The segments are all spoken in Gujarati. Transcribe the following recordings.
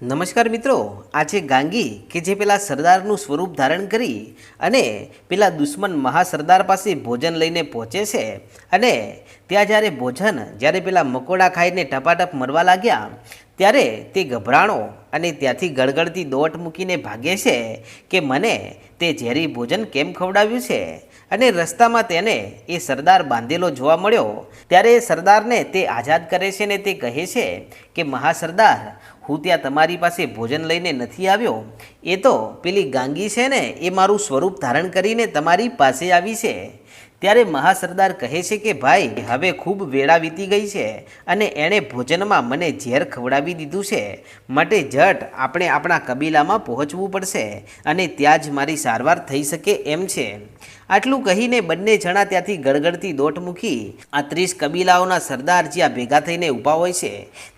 નમસ્કાર મિત્રો આજે ગાંગી કે જે પેલા સરદારનું સ્વરૂપ ધારણ કરી અને પેલા દુશ્મન મહાસરદાર પાસે ભોજન લઈને પહોંચે છે. અને ત્યાં જ્યારે ભોજન, જ્યારે પેલા મકોડા ખાઈને ટપાટપ મરવા લાગ્યા, ત્યારે તે ગભરાણો અને ત્યાંથી ગળગળતી દોટ મૂકીને ભાગે છે કે મને તે ઝેરી ભોજન કેમ ખવડાવ્યું છે? અને રસ્તામાં તેને એ સરદાર બાંધેલો જોવા મળ્યો. ત્યારે એ સરદારને તે આઝાદ કરે છે ને તે કહે છે કે, મહાસરદાર હું ત્યાં તમારી પાસે ભોજન લઈને નથી આવ્યો? એ તો પેલી ગાંગી છે ને, એ મારું સ્વરૂપ ધારણ કરીને તમારી પાસે આવી છે. ત્યારે મહાસરદાર કહે છે કે, ભાઈ, હવે ખૂબ વેળા વીતી ગઈ છે અને એણે ભોજનમાં મને ઝેર ખવડાવી દીધું છે. માટે જટ આપણે આપણા કબીલામાં પહોંચવું પડશે અને ત્યાં જ મારી સારવાર થઈ શકે એમ છે. આટલું કહીને બંને જણા ત્યાંથી ગળગળતી દોટ મૂકી આ ત્રીસ કબીલાઓના સરદાર જ્યાં ભેગા થઈને ઊભા હોય છે,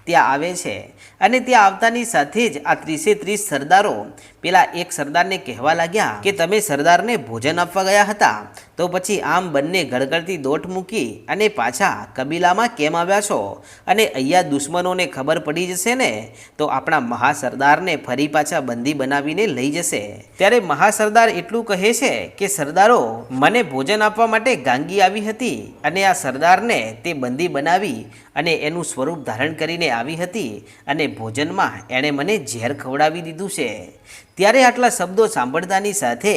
ત્યાં આવે છે. અને ત્યાં આવતાની સાથે જ આ ત્રીસે ત્રીસ સરદારો પેલા એક સરદારને કહેવા લાગ્યા કે તમે સરદારને ભોજન આપવા ગયા હતા, તો પછી આમ બંને ગળગળતી દોટ મૂકી અને પાછા કબીલામાં કેમ આવ્યા છો? અને અહીંયા દુશ્મનોને ખબર પડી જશે ને? તો આપણા મહાસરદારને ફરી પાછા બંદી બનાવીને લઈ જશે. ત્યારે મહાસરદાર એટલું કહે છે કે સરદારો મને ભોજન આપવા માટે ગાંગી આવી હતી અને આ સરદારને તે બંદી બનાવી અને એનું સ્વરૂપ ધારણ કરીને આવી હતી અને ભોજનમાં એણે મને ઝેર ખવડાવી દીધું છે. ત્યારે આટલા શબ્દો સાંભળતાની સાથે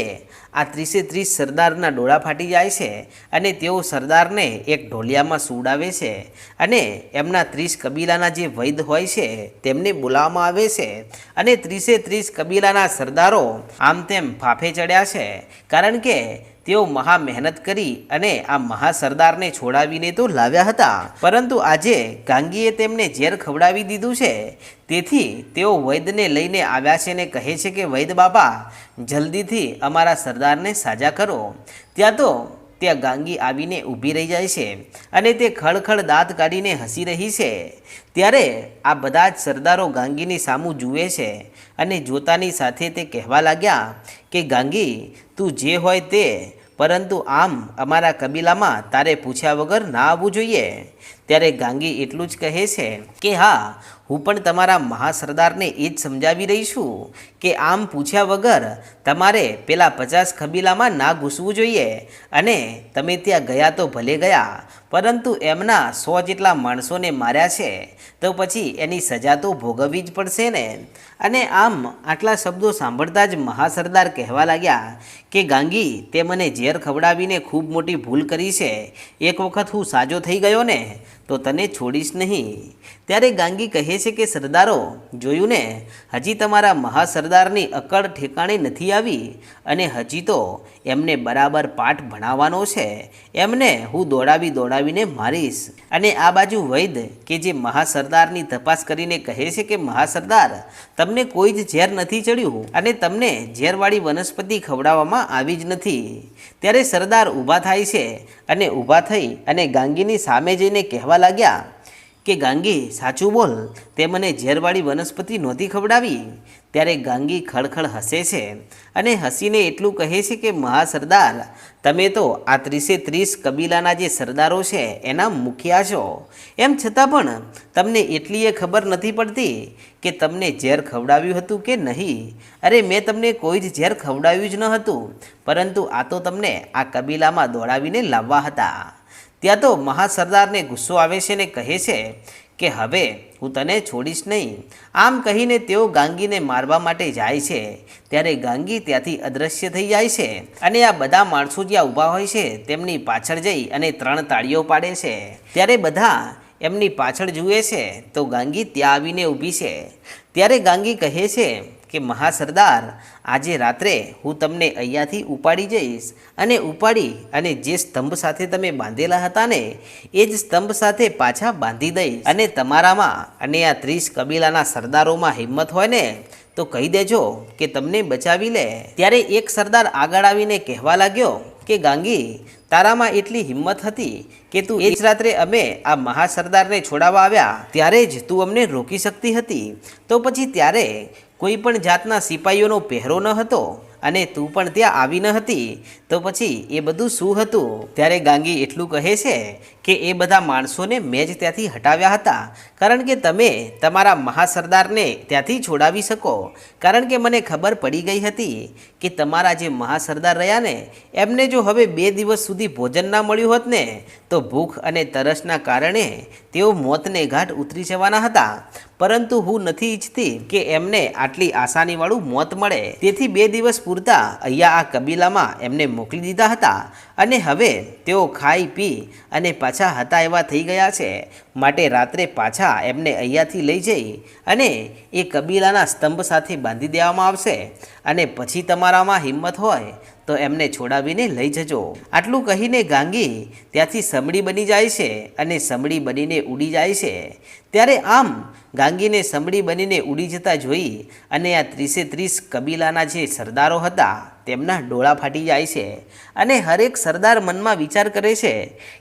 આ ત્રીસે ત્રીસ સરદારના ડોળા ફાટી જાય છે અને તેઓ સરદારને એક ઢોલિયામાં સુવડાવે છે અને એમના ત્રીસ કબીલાના જે વૈદ હોય છે તેમને બોલાવવામાં આવે છે અને ત્રીસે ત્રીસ કબીલાના સરદારો આમ તેમ ફાફે ચડ્યા છે કારણ કે તેઓ મહા મહેનત કરી અને આ મહાસરદારને છોડાવીને તો લાવ્યા હતા. પરંતુ આજે ગાંગીએ તેમને ઝેર ખવડાવી દીધું છે. તેથી તેઓ વૈદને લઈને આવ્યા છે ને કહે છે કે, વૈદ બાબા જલ્દીથી અમારા સરદારને સાજા કરો. ત્યાં તો ત્યાં ગાંગી આવીને ઊભી રહી જાય છે અને તે ખળખળ દાંત કાઢીને હસી રહી છે. ત્યારે આ બધા જ સરદારો ગાંગીની સામું જુએ છે અને જોતાની સાથે તે કહેવા લાગ્યા કે, ગાંગી, તું જે હોય તે પરંતુ આમ અમારા કબીલામાં તારે પૂછ્યા વગર ના આવવું જોઈએ. ત્યારે ગાંગી એટલું જ કહે છે કે, હા, હું પણ તમારા મહાસરદારને એ જ સમજાવી રહી છું કે આમ પૂછ્યા વગર તમારે પેલા પચાસ કબીલામાં ના ઘૂસવું જોઈએ અને તમે ત્યાં ગયા તો ભલે ગયા પરંતુ એમના સો જેટલા માણસોને માર્યા છે, તો પછી એની સજા તો ભોગવવી જ પડશે ને? અને આમ આટલા શબ્દો સાંભળતા જ મહાસરદાર કહેવા લાગ્યા કે, ગાંગી, તે મને ઝેર ખવડાવીને ખૂબ મોટી ભૂલ કરી છે. એક વખત હું સાજો થઈ ગયો ને, તો તને છોડીશ નહીં. ત્યારે ગાંગી કહે છે કે, સરદારો, જોયું ને? હજી તમારા મહાસરદારની અકળ ઠેકાણે નથી આવી અને હજી તો એમને બરાબર પાઠ ભણાવવાનો છે. એમને હું દોડાવી દોડાવીને મારીશ. અને આ બાજુ વૈદ, કે જે મહાસરદારની તપાસ કરીને કહે છે કે, મહાસરદાર, તમને કોઈ જ ઝેર નથી ચડ્યું અને તમને ઝેરવાળી વનસ્પતિ ખવડાવવામાં આવી જ નથી. ત્યારે સરદાર ઊભા થાય છે અને ઊભા થઈ અને ગાંગીની સામે જઈને કહેવા લાગ્યા, કે ગાંગી, સાચું બોલ, તે મને ઝેરવાળી વનસ્પતિ નહોતી ખવડાવી. ત્યારે ગાંગી ખળખળ હસે છે અને હસીને એટલું કહે છે કે મહાસરદાર તમે તો આ ત્રીસે ત્રીસ કબીલાના જે સરદારો છે, એના મુખિયા છો. એમ છતાં પણ તમને એટલી એ ખબર નથી પડતી કે તમને ઝેર ખવડાવ્યું હતું કે નહીં? અરે, મેં તમને કોઈ જ ઝેર ખવડાવ્યું જ ન હતું, પરંતુ આ તો તમને આ કબીલામાં દોડાવીને લાવવા હતા. ત્યાં તો મહાસરદારને ગુસ્સો આવે છે ને કહે છે કે હવે હું તને છોડીશ નહીં. આમ કહીને તેઓ ગાંગીને મારવા માટે જાય છે. ત્યારે ગાંગી ત્યાંથી અદૃશ્ય થઈ જાય છે અને આ બધા માણસો જ્યાં ઊભા હોય છે તેમની પાછળ જઈ અને ત્રણ તાળીઓ પાડે છે. ત્યારે બધા એમની પાછળ જુએ છે તો ગાંગી ત્યાં આવીને ઊભી છે. ત્યારે ગાંગી કહે છે કે મહાસરદાર, આજે રાત્રે હું તમને અહીંયાથી ઉપાડી જઈશ અને ઉપાડી અને જે સ્તંભ સાથે તમે બાંધેલા હતા ને એ જ સ્તંભ સાથે પાછા બાંધી દઈશ. અને તમારામાં અને આ ત્રીસ કબીલાના સરદારોમાં હિંમત હોય ને તો કહી દેજો કે તમને બચાવી લે. ત્યારે એક સરદાર આગળ આવીને કહેવા લાગ્યો કે ગાંગી, તારામાં એટલી હિંમત હતી કે તું એ જ રાત્રે અમે આ મહાસરદારને છોડાવવા આવ્યા, ત્યારે જ તું અમને રોકી શકતી હતી. તો પછી ત્યારે કોઈ પણ જાતના સિપાહીઓનો પહેરો ન હતો અને તું પણ ત્યાં આવી ન હતી. તો પછી એ બધું શું હતું? ત્યારે ગાંગી એટલું કહે છે કે એ બધા માણસોને મેં જ ત્યાંથી હટાવ્યા હતા. કારણ કે તમે તમારા મહાસરદારને ત્યાંથી છોડાવી શકો. કારણ કે મને ખબર પડી ગઈ હતી કે તમારા જે મહાસરદાર રહ્યા ને, એમને જો હવે બે દિવસ સુધી ભોજન ના મળ્યું હોત ને, તો ભૂખ અને તરસના કારણે તેઓ મોતને ઘાટ ઉતરી જવાના હતા. પરંતુ હું નથી ઈચ્છતી કે એમને આટલી આસાનીવાળું મોત મળે. તેથી બે દિવસ પૂરતા અહીંયા આ કબીલામાં એમને મોકલી દીધા હતા. અને હવે તેઓ ખાઈ પી અને પાછા હતા એવા થઈ ગયા છે. માટે રાત્રે પાછા એમને અહીંયાથી લઈ જઈ અને એ કબીલાના સ્તંભ સાથે બાંધી દેવામાં આવશે. અને પછી તમારામાં હિંમત હોય તો એમને છોડાવીને લઈ જજો. આટલું કહીને ગાંગી ત્યાંથી સમડી બની જાય છે અને સમડી બનીને ઉડી જાય છે. ત્યારે આમ ગાંગીને સમડી બનીને ઉડી જતા જોઈ અને આ ત્રીસે ત્રીસ કબીલાના જે સરદારો હતા તેમના ડોળા ફાટી જાય છે અને હરેક સરદાર મનમાં વિચાર કરે છે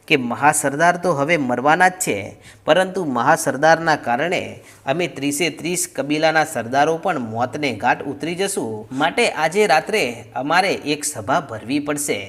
કે મહાસરદાર તો હવે મરવાના જ છે. પરંતુ મહાસરદારના કારણે અમે ત્રીસે ત્રીસ કબીલાના સરદારો પણ મોતને ઘાટ ઉતરી જશું. માટે આજે રાત્રે અમારે એક સભા ભરવી પડશે.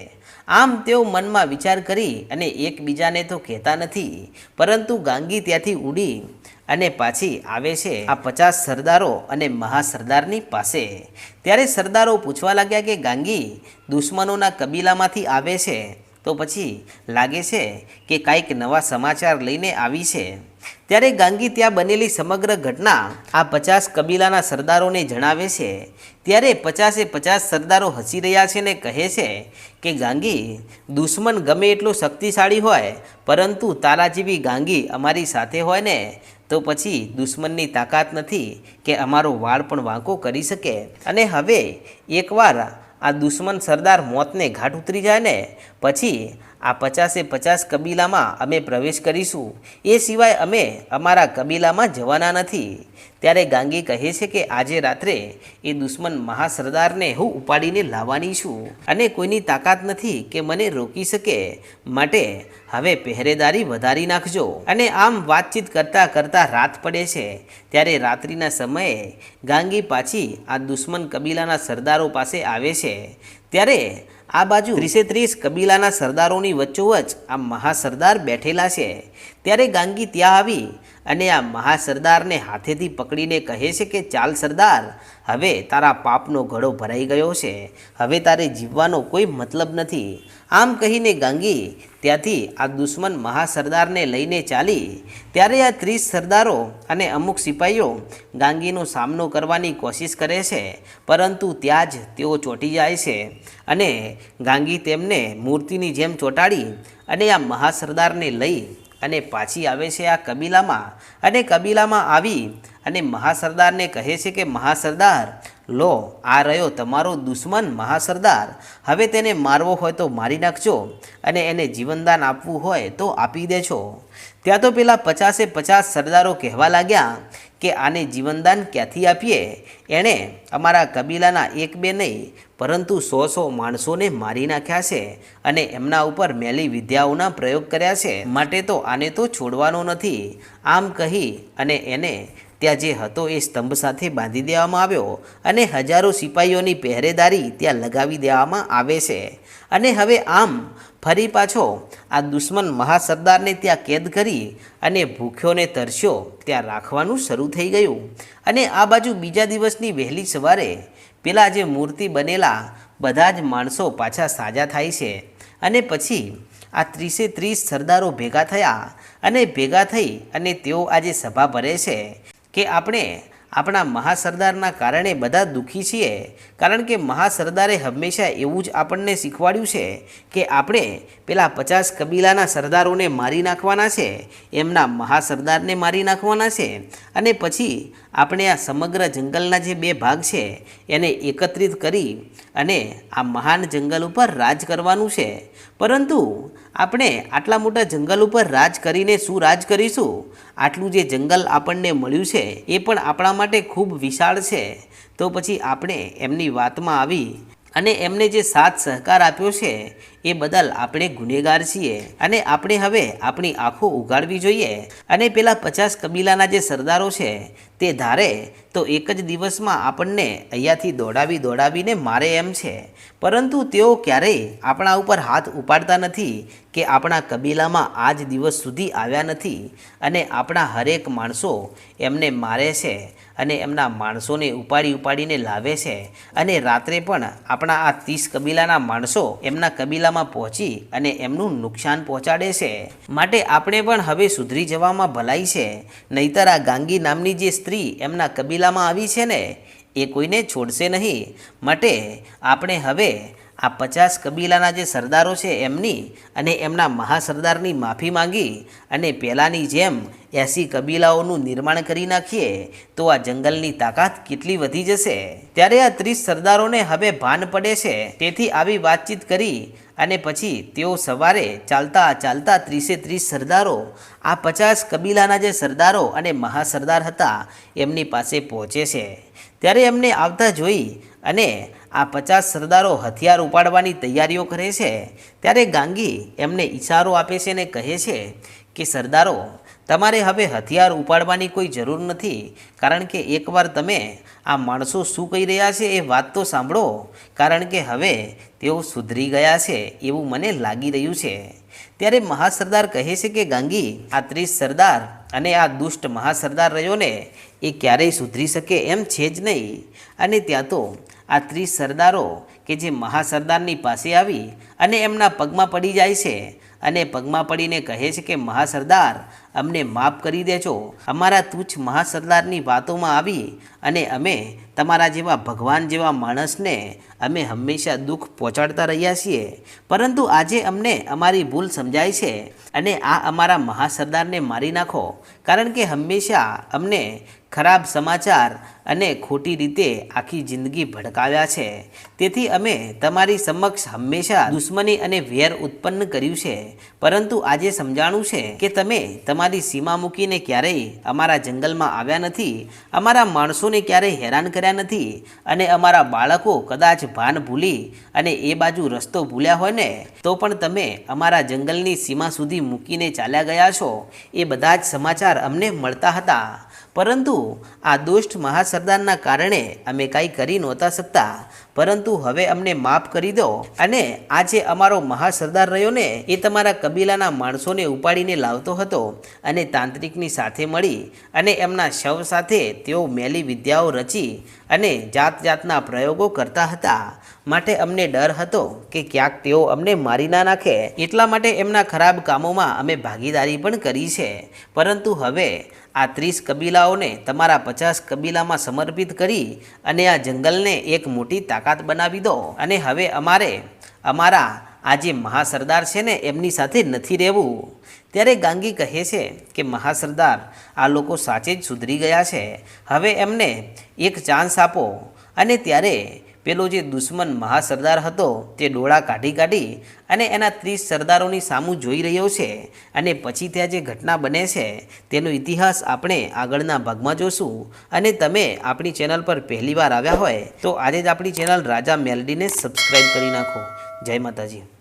આમ તેઓ મનમાં વિચાર કરી અને એકબીજાને તો કહેતા નથી. પરંતુ ગાંગી ત્યાંથી ઉડી અને પાછી આવે છે આ પચાસ સરદારો અને મહાસરદારની પાસે. ત્યારે સરદારો પૂછવા લાગ્યા કે, ગાંગી, દુશ્મનોના કબીલામાંથી આવે છે? તો પછી લાગે છે કે કાંઈક નવા સમાચાર લઈને આવી છે. ત્યારે ગાંગી ત્યાં બનેલી સમગ્ર ઘટના આ પચાસ કબીલાના સરદારોને જણાવે છે. ત્યારે પચાસે પચાસ સરદારો હસી રહ્યા છે ને કહે છે કે, ગાંગી, દુશ્મન ગમે એટલો શક્તિશાળી હોય, પરંતુ તારા જેવી ગાંગી અમારી સાથે હોય ને તો પછી દુશ્મનની તાકાત નથી કે અમારો વાળ પણ વાંકો કરી શકે. અને હવે એકવાર આ દુશ્મન સરદાર મોતને ઘાટ ઉતરી જાય ને પછી આ પચાસે પચાસ કબીલામાં અમે પ્રવેશ કરીશું. એ સિવાય અમે અમારા કબીલામાં જવાના નથી. ત્યારે ગાંગી કહે છે કે આજે રાત્રે એ દુશ્મન મહાસરદારને હું ઉપાડીને લાવવાની છું અને કોઈની તાકાત નથી કે મને રોકી શકે. માટે હવે પહેરેદારી વધારી નાખજો. અને આમ વાતચીત કરતાં કરતાં રાત પડે છે. ત્યારે રાત્રિના સમયે ગાંગી પાછી આ દુશ્મન કબીલાના સરદારો પાસે આવે છે. ત્યારે આ બાજુ ત્રીસે ત્રીસ કબીલાના સરદારોની વચ્ચોવચ આ મહાસરદાર બેઠેલા છે. ત્યારે ગાંગી ત્યાં આવી અને આ મહાસરદારને હાથેથી પકડીને કહે છે કે, ચાલ સરદાર, હવે તારા પાપનો ઘડો ભરાઈ ગયો છે. હવે તારે જીવવાનો કોઈ મતલબ નથી. આમ કહીને ગાંગી ત્યાંથી આ દુશ્મન મહાસરદારને લઈને ચાલી. ત્યારે આ ત્રીસ સરદારો અને અમુક સિપાહીઓ ગાંગીનો સામનો કરવાની કોશિશ કરે છે, પરંતુ ત્યાં જ તેઓ ચોંટી જાય છે અને ગાંગી તેમને મૂર્તિની જેમ ચોંટાડી અને આ મહાસરદારને લઈ અને પાછી આવે છે આ કબીલામાં. અને કબીલામાં આવી અને મહાસરદારને કહે છે કે, મહાસરદાર, લો, આ રહ્યો તમારો દુશ્મન મહાસરદાર. હવે તેને મારવો હોય તો મારી નાખજો અને એને જીવનદાન આપવું હોય તો આપી દેજો. ત્યાં તો પેલા પચાસે પચાસ સરદારો કહેવા લાગ્યા કે આને જીવનદાન ક્યાંથી આપીએ? એણે અમારા કબીલાના એક બે નહીં, પરંતુ સો સો માણસોને મારી નાખ્યા છે અને એમના ઉપર મેલી વિદ્યાઓના પ્રયોગ કર્યા છે. માટે તો આને તો છોડવાનો નથી. આમ કહી અને એને ત્યાં જે હતો એ સ્તંભ સાથે બાંધી દેવામાં આવ્યો અને હજારો સિપાહીઓની પહેરેદારી ત્યાં લગાવી દેવામાં આવે છે. અને હવે આમ ફરી પાછો આ દુશ્મન મહાસરદારને ત્યાં કેદ કરી અને ભૂખ્યોને તરસ્યો. ત્યાં રાખવાનું શરૂ થઈ ગયું. અને આ બાજુ બીજા દિવસની વહેલી સવારે પેલા જે મૂર્તિ બનેલા બધા જ માણસો પાછા સાજા થાય છે. અને પછી આ ત્રીસે ત્રીસ સરદારો ભેગા થયા અને ભેગા થઈ અને તેઓ આજે સભા ભરે છે કે આપણે આપણા મહાસરદારના કારણે બધા દુઃખી છીએ કારણ કે મહાસરદારે હંમેશા એવું જ આપણને શીખવાડ્યું છે કે આપણે પેલા પચાસ કબીલાના સરદારોને મારી નાખવાના છે, એમના મહાસરદારને મારી નાખવાના છે અને પછી આપણે આ સમગ્ર જંગલના જે બે ભાગ છે એને એકત્રિત કરી અને આ મહાન જંગલ ઉપર રાજ કરવાનું છે. પરંતુ આપણે આટલા મોટા જંગલ ઉપર રાજ કરીને શું રાજ કરીશું? આટલું જે જંગલ આપણને મળ્યું છે એ પણ આપણા માટે ખૂબ વિશાળ છે. તો પછી આપણે એમની વાતમાં આવી અને એમને જે સાથ સહકાર આપ્યો છે, એ બદલ આપણે ગુનેગાર છીએ. અને આપણે હવે આપણી આંખો ઉગાડવી જોઈએ. અને પેલા પચાસ કબીલાના જે સરદારો છે, તે ધારે તો એક જ દિવસમાં આપણને અહીંયાથી દોડાવી દોડાવીને મારે એમ છે. પરંતુ તેઓ ક્યારેય આપણા ઉપર હાથ ઉપાડતા નથી કે આપણા કબીલામાં આજ દિવસ સુધી આવ્યા નથી. અને આપણા હરેક માણસો એમને મારે છે. અને એમના માણસોને ઉપાડી ઉપાડીને લાવે છે. અને રાત્રે પણ આપણા આ ત્રીસ કબીલાના માણસો એમના કબીલામાં પહોંચી અને એમનું નુકસાન પહોંચાડે છે. માટે આપણે પણ હવે સુધરી જવામાં ભલાઈ છે. નહીતર આ ગાંગી નામની જે સ્ત્રી એમના કબીલામાં આવી છે ને, એ કોઈને છોડશે નહીં. માટે આપણે હવે આ પચાસ કબીલાના જે સરદારો છે એમની અને એમના મહાસરદારની માફી માંગી અને પહેલાંની જેમ એસી કબીલાઓનું નિર્માણ કરી નાખીએ તો આ જંગલની તાકાત કેટલી વધી જશે? ત્યારે આ ત્રીસ સરદારોને હવે ભાન પડે છે. તેથી આવી વાતચીત કરી અને પછી તેઓ સવારે ચાલતા ચાલતા ત્રીસે ત્રીસ સરદારો, આ પચાસ કબીલાના જે સરદારો અને મહાસરદાર હતા એમની પાસે પહોંચે છે. ત્યારે એમને આવતા જોઈ અને આ પચાસ સરદારો હથિયાર ઉપાડવાની તૈયારીઓ કરે છે, ત્યારે ગાંગી એમને ઈશારો આપે છે અને કહે છે કે, સરદારો, તમારે હવે હથિયાર ઉપાડવાની કોઈ જરૂર નથી, કારણ કે એકવાર તમે આ માણસો શું કહી રહ્યા છે એ વાત તો સાંભળો, કારણ કે હવે તેઓ સુધરી ગયા છે એવું મને લાગી રહ્યું છે. ત્યારે મહાસરદાર કહે છે કે, ગાંગી, આ ત્રીસ સરદાર અને આ દુષ્ટ મહાસરદાર રહ્યો ને, એ ક્યારેય સુધરી શકે એમ છે જ નહીં. અને ત્યાં તો આ ત્રીસ સરદારો કે જે મહાસરદારની પાસે આવી અને એમના પગમાં પડી જાય છે અને પગમાં પડીને કહે છે કે મહાસરદાર અમને માફ કરી દેજો. અમારા તુચ્છ મહાસરદારની વાતોમાં આવી અને અમે તમારા જેવા ભગવાન જેવા માણસને અમે હંમેશા દુઃખ પહોંચાડતા રહ્યા છીએ. પરંતુ આજે અમને અમારી ભૂલ સમજાય છે અને આ અમારા મહાસરદારને મારી નાખો. કારણ કે હંમેશા અમને ખરાબ સમાચાર અને ખોટી રીતે આખી જિંદગી ભડકાવ્યા છે. તેથી અમે તમારી સમક્ષ હંમેશા દુશ્મની અને વેર ઉત્પન્ન કર્યું છે. પરંતુ આજે સમજાણું છે કે તમે તમારી સીમા મૂકીને ક્યારેય અમારા જંગલમાં આવ્યા નથી, અમારા માણસોને ક્યારેય હેરાન કર્યા નથી અને અમારા બાળકો કદાચ ભાન ભૂલી અને એ બાજુ રસ્તો ભૂલ્યા હોય ને, તો પણ તમે અમારા જંગલની સીમા સુધી મૂકીને ચાલ્યા ગયા છો. એ બધા જ સમાચાર અમને મળતા હતા. પરંતુ આ દુષ્ટ મહાસરદારના કારણે અમે કાંઈ કરી નહોતા શકતા. પરંતુ હવે અમને માફ કરી દો અને આ જે અમારો મહાસરદાર રહ્યો ને, એ તમારા કબીલાના માણસોને ઉપાડીને લાવતો હતો. અને તાંત્રિકની સાથે મળી અને એમના શવ સાથે તેઓ મેલી વિદ્યાઓ રચી અને જાત જાતના પ્રયોગો કરતા હતા. માટે અમને ડર હતો કે ક્યાંક તેઓ અમને મારી ના નાખે. એટલા માટે એમના ખરાબ કામોમાં અમે ભાગીદારી પણ કરી છે. પરંતુ હવે આ ત્રીસ કબીલાઓને તમારા પચાસ કબીલામાં સમર્પિત કરી અને આ જંગલને એક મોટી તાકાત બનાવી દો. અને હવે અમારે, અમારા આ જે મહાસરદાર છે ને, એમની સાથે નથી રહેવું. ત્યારે ગાંગી કહે છે કે, મહાસરદાર, આ લોકો સાચે જ સુધરી ગયા છે. હવે એમને એક ચાન્સ આપો. અને ત્યારે પેલો જે દુશ્મન મહાસરદાર હતો, તે ડોળા કાઢી કાઢી અને એના ત્રીસ સરદારોની સામું જોઈ રહ્યો છે. અને પછી ત્યાં જે ઘટના બને છે, તેનો ઇતિહાસ આપણે આગળના ભાગમાં જોશું. અને તમે આપણી ચેનલ પર પહેલીવાર આવ્યા હોય, તો આજે જ આપણી ચેનલ રાજા મેલડીને સબસ્ક્રાઈબ કરી નાખો. જય માતાજી.